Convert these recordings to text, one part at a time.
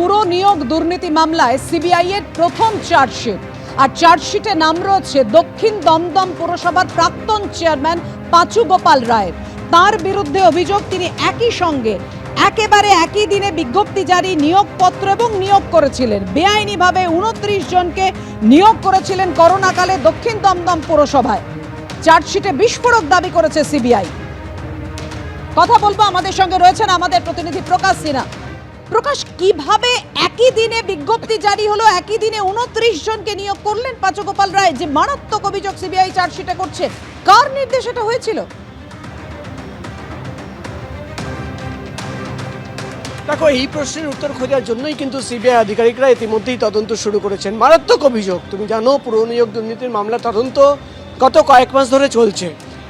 পুরো নিয়োগ দুর্নীতি মামলায় সিবিআই এর প্রথম চার্জশিট। আর চার্জশিটে নাম রয়েছে দক্ষিণ দমদম পুরসভার প্রাক্তন চেয়ারম্যান পাঁচু গোপাল রায়ের। তার বিরুদ্ধে অভিযোগ তিনি একই সঙ্গে একেবারে একই দিনে বিজ্ঞপ্তি জারি নিয়োগপত্র এবং নিয়োগ করেছিলেন। বেআইনিভাবে উনত্রিশ জনকে নিয়োগ করেছিলেন করোনাকালে দক্ষিণ দমদম পুরসভায়। চার্জশিটে বিস্ফোরক দাবি করেছে সিবিআই। কথা বলব আমাদের সঙ্গে রয়েছেন আমাদের প্রতিনিধি প্রকাশ সিনহা। প্রকাশ, কীভাবে একই দিনে বিজ্ঞপ্তি জারি হলো, একই দিনে উনত্রিশ জনকে নিয়োগ করলেন পাঁচগোপাল রায়? যে মারাত্মক অভিযোগ সিবিআই চার্জশিটে করছে, কার নির্দেশ এটা হয়েছিল? দেখো, এই প্রশ্নের উত্তর খোঁজার জন্যই কিন্তু সিবিআই আধিকারিকরা ইতিমধ্যেই তদন্ত শুরু করেছেন। মারাত্মক অভিযোগ। তুমি জানো, পুর নিয়োগ দুর্নীতির মামলা তদন্ত গত কয়েক মাস ধরে চলছে।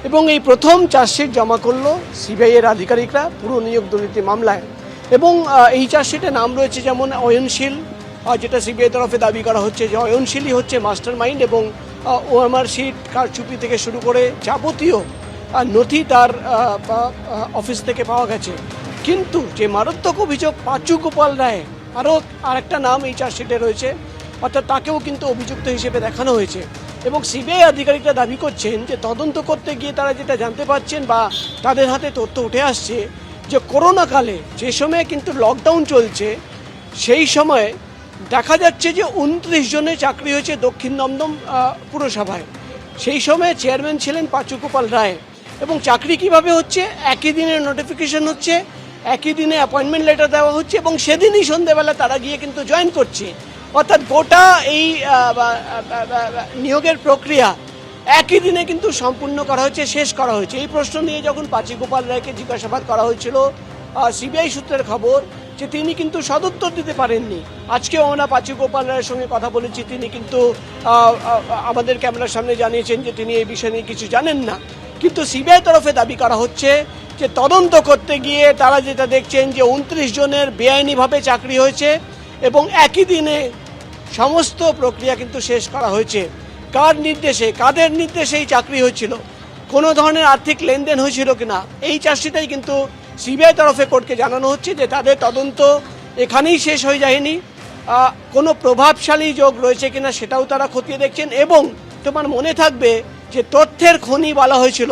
এবং এই প্রথম চার্জশিট জমা করল সিবিআই এর আধিকারিকরা পুর নিয়োগ দুর্নীতি মামলায়। এবং এই চার্জশিটে নাম রয়েছে যেমন অয়নশীল যেটা সিবিআই তরফে দাবি করা হচ্ছে যে অয়নশীলই হচ্ছে মাস্টার মাইন্ড এবং ওএমআর শিট, কারচুপি থেকে শুরু করে যাবতীয় নথি তার অফিস থেকে পাওয়া গেছে। কিন্তু যে মারাত্মক অভিযোগ পাঁচু গোপাল রায়, আরও আরেকটা নাম এই চার্জশিটে রয়েছে, অর্থাৎ তাকেও কিন্তু অভিযুক্ত হিসেবে দেখানো হয়েছে। এবং সিবিআই আধিকারিকরা দাবি করছেন যে তদন্ত করতে গিয়ে তারা যেটা জানতে পারছেন বা তাদের হাতে তথ্য উঠে আসছে যে করোনাকালে যে সময়ে কিন্তু লকডাউন চলছে, সেই সময়ে দেখা যাচ্ছে যে উনত্রিশ জনের চাকরি হয়েছে দক্ষিণ দমদম পুরসভায়। সেই সময়ে চেয়ারম্যান ছিলেন পাঁচু গোপাল রায়। এবং চাকরি কীভাবে হচ্ছে? একই দিনে নোটিফিকেশন হচ্ছে, একই দিনে অ্যাপয়েন্টমেন্ট লেটার দেওয়া হচ্ছে এবং সেদিনই সন্ধেবেলা তারা গিয়ে কিন্তু জয়েন করছে। অর্থাৎ গোটা এই নিয়োগের প্রক্রিয়া একই দিনে কিন্তু সম্পূর্ণ করা হয়েছে, শেষ করা হয়েছে। এই প্রশ্ন নিয়ে যখন পাচি গোপাল রায়কে জিজ্ঞাসাবাদ করা হয়েছিল সিবিআই সূত্রের খবর যে তিনি কিন্তু সদুত্তর দিতে পারেননি। আজকেও আমরা পাচি গোপাল রায়ের সঙ্গে কথা বলেছি, তিনি কিন্তু আমাদের ক্যামেরার সামনে জানিয়েছেন যে তিনি এই বিষয় নিয়ে কিছু জানেন না। কিন্তু সিবিআই তরফে দাবি করা হচ্ছে যে তদন্ত করতে গিয়ে তারা যেটা দেখছেন যে উনত্রিশ জনের বেআইনিভাবে চাকরি হয়েছে এবং একই দিনে সমস্ত প্রক্রিয়া কিন্তু শেষ করা হয়েছে। কার নির্দেশে, কাদের নির্দেশে এই চাকরি হয়েছিল? কোনো ধরনের আর্থিক লেনদেন হয়েছিল কিনা? এই চার্জশিটাই কিন্তু সিবিআই তরফে কোর্টকে জানানো হচ্ছে যে তাদের তদন্ত এখানেই শেষ হয়ে যায়নি। কোনো প্রভাবশালী যোগ রয়েছে কিনা সেটাও তারা খতিয়ে দেখছেন এবং তোমার মনে থাকবে যে তথ্যের খনি বলা হয়েছিল।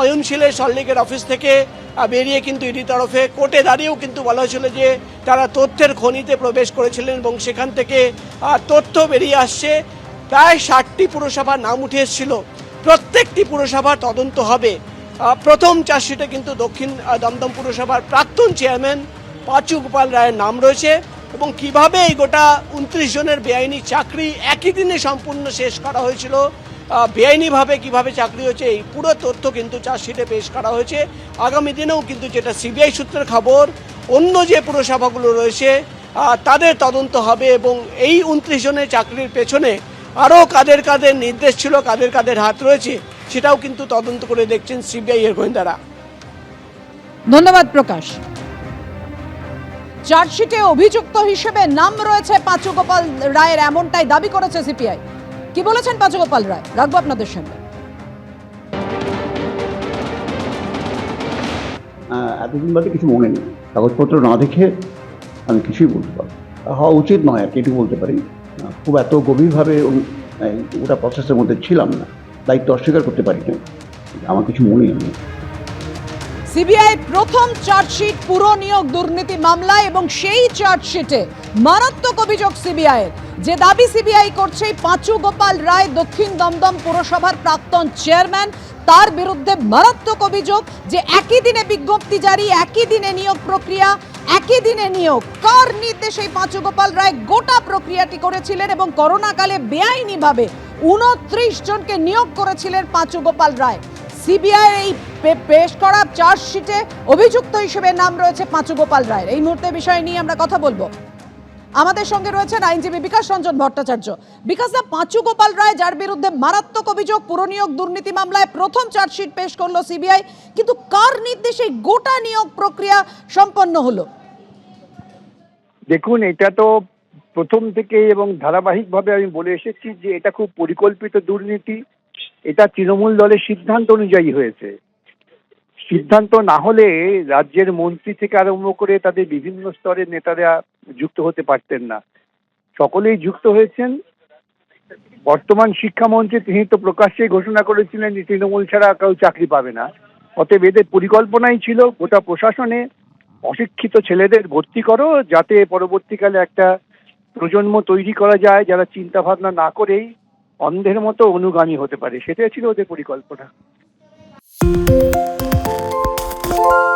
অয়নশীলের সল্লিকের অফিস থেকে বেরিয়ে কিন্তু ইডি তরফে কোর্টে দাঁড়িয়েও কিন্তু বলা হয়েছিল যে তারা তথ্যের খনিতে প্রবেশ করেছিলেন এবং সেখান থেকে তথ্য বেরিয়ে আসছে। প্রায় ষাটটি পুরসভার নাম উঠে এসেছিল প্রত্যেকটি পুরসভার তদন্ত হবে। প্রথম চার্জশিটে কিন্তু দক্ষিণ দমদম পুরসভার প্রাক্তন চেয়ারম্যান পাঁচু গোপাল রায়ের নাম রয়েছে এবং কীভাবে এই গোটা উনত্রিশ জনের বেআইনি চাকরি একই দিনে সম্পূর্ণ শেষ করা হয়েছিল বেআইনিভাবে কীভাবে চাকরি হয়েছে এই পুরো তথ্য কিন্তু চার্জশিটে পেশ করা হয়েছে। আগামী দিনেও কিন্তু যেটা সিবিআই সূত্রের খবর, অন্য যে পুরসভাগুলো রয়েছে তাদের তদন্ত হবে এবং এই উনত্রিশ জনের চাকরির পেছনে আরও কাদের কাদের নির্দেশ ছিল কাদের কাদের হাত রয়েছে সেটাও কিন্তু তদন্ত করে দেখছেন সিবিআই এর গোয়েন্দারা। ধন্যবাদ প্রকাশ। চার্জশিটে অভিযুক্ত হিসেবে নাম রয়েছে পাঁচু গোপাল রায়ের এমনটাই দাবি করেছে সিপিআই। কি বলেছেন পাঁচু গোপাল রায়? রাখব আপনাদের সঙ্গে। এতদিন বাদে কিছু মনে নেই। কাগজপত্র না দেখে আমি কিছুই বলতে পারব হওয়া উচিত নয় আর কি বলতে পারি। খুব এত গভীরভাবে ওটা প্রসেসের মধ্যে ছিলাম না। দায়িত্ব অস্বীকার করতে পারি না আমার কিছু মনেই নেই। সিবিআই প্রথম চার্জশিট, পুরো নিয়োগ, দুর্নীতি মামলায় এবং সেই চার্জশিটে মারাত্মক অভিযোগ সিবিআই যে দাবি সিবিআই করছে, পাঁচু গোপাল রায় দক্ষিণ দমদম পুরসভার প্রাক্তন চেয়ারম্যান, তার বিরুদ্ধে মারাত্মক অভিযোগ যে একই দিনে বিজ্ঞপ্তি জারি, একই দিনে নিয়োগ প্রক্রিয়া একই দিনে নিয়োগ। কার নির্দেশে এই পাঁচু রায় গোটা প্রক্রিয়াটি করেছিলেন এবং করোনাকালে বেআইনিভাবে উনত্রিশ জনকে নিয়োগ করেছিলেন পাঁচু গোপাল রায়। সিবিআই এই পেশ করা চার্জশিটে অভিযুক্ত হিসেবে নাম রয়েছে পাঁচুগোপাল রায়ের। এই মুহূর্তে বিষয় নিয়ে আমরা কথা বলব। আমাদের সঙ্গে রয়েছেন আইনজীবী বিকাশ রঞ্জন ভট্টাচার্য। বিকাশ দা, পাঁচু গোপাল রায়, যার বিরুদ্ধে মারাত্মক অভিযোগ, পুরনিয়োগ, দুর্নীতি মামলায় প্রথম চার্জশিট পেশ করল সিবিআই। কিন্তু কার নির্দেশে গোটা নিয়োগ প্রক্রিয়া সম্পন্ন হলো? দেখুন, এটা তো প্রথম থেকেই এবং ধারাবাহিকভাবে আমি বলে এসেছি যে এটা খুব পরিকল্পিত দুর্নীতি। এটা তৃণমূল দলের সিদ্ধান্ত অনুযায়ী হয়েছে। সিদ্ধান্ত না হলে রাজ্যের মন্ত্রী থেকে আরম্ভ করে তাদের বিভিন্ন স্তরের নেতারা যুক্ত হতে পারতেন না। সকলেই যুক্ত হয়েছেন। বর্তমান শিক্ষামন্ত্রী তিনি তো প্রকাশ্যেই ঘোষণা করেছিলেন যে তৃণমূল ছাড়া কেউ চাকরি পাবে না। অতএব এদের পরিকল্পনাই ছিল গোটা প্রশাসনে অশিক্ষিত ছেলেদের ভর্তি করো, যাতে পরবর্তীকালে একটা প্রজন্ম তৈরি করা যায় যারা চিন্তা ভাবনা না করেই অন্ধের মতো অনুগামী হতে পারে। সেটাই ছিল ওদের পরিকল্পনা। you